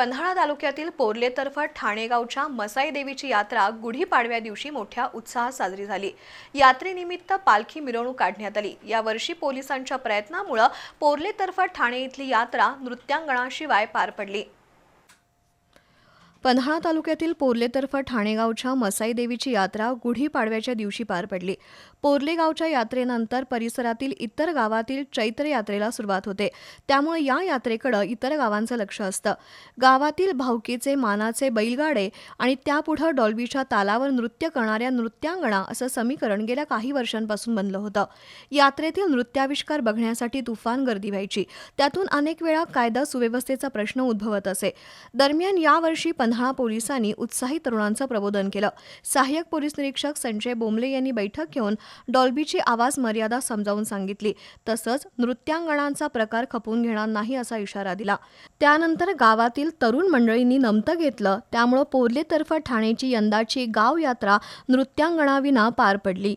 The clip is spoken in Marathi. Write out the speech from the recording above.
पन्हाळा तालुक्यातील पोर्लेतर्फ ठाणेगावच्या मसाई देवीची यात्रा गुढीपाडव्या दिवशी मोठ्या उत्साहात साजरी झाली. यात्रेनिमित्त पालखी मिरवणूक काढण्यात आली. यावर्षी पोलिसांच्या प्रयत्नामुळे पोरलेतर्फा ठाणे इथली यात्रा नृत्यांगणाशिवाय पार पडली. पन्हाळा तालुक्यातील पोर्लेतर्फ ठाणेगावच्या मसाई देवीची यात्रा गुढीपाडव्याच्या दिवशी पार पडली. पोर्ले गावच्या यात्रेनंतर परिसरातील इतर गावातील चैत्र यात्रेला सुरुवात होते. त्यामुळे या यात्रेकडे इतर गावांचं लक्ष असतं. गावातील भावकीचे मानाचे बैलगाडे आणि त्यापुढं डॉल्बीच्या तालावर नृत्य करणाऱ्या नृत्यांगणा असं समीकरण गेल्या काही वर्षांपासून बनलं होतं. यात्रेतील नृत्याविष्कार बघण्यासाठी तुफान गर्दी व्हायची. त्यातून अनेक वेळा कायदा सुव्यवस्थेचा प्रश्न उद्भवत असे. दरम्यान यावर्षी पन्हाळा पोलिसांनी उत्साही तरुणांचं प्रबोधन केलं. सहाय्यक पोलीस निरीक्षक संजय बोमले यांनी बैठक घेऊन डॉल्बीची आवाज मर्यादा समजावून सांगितली. तसंच नृत्यांगणांचा प्रकार खपवून घेणार नाही असा इशारा दिला. त्यानंतर गावातील तरुण मंडळींनी नमतं घेतलं. त्यामुळं पोर्लेतर्फे ठाणेची यंदाची गाव यात्रा नृत्यांगणाविना पार पडली.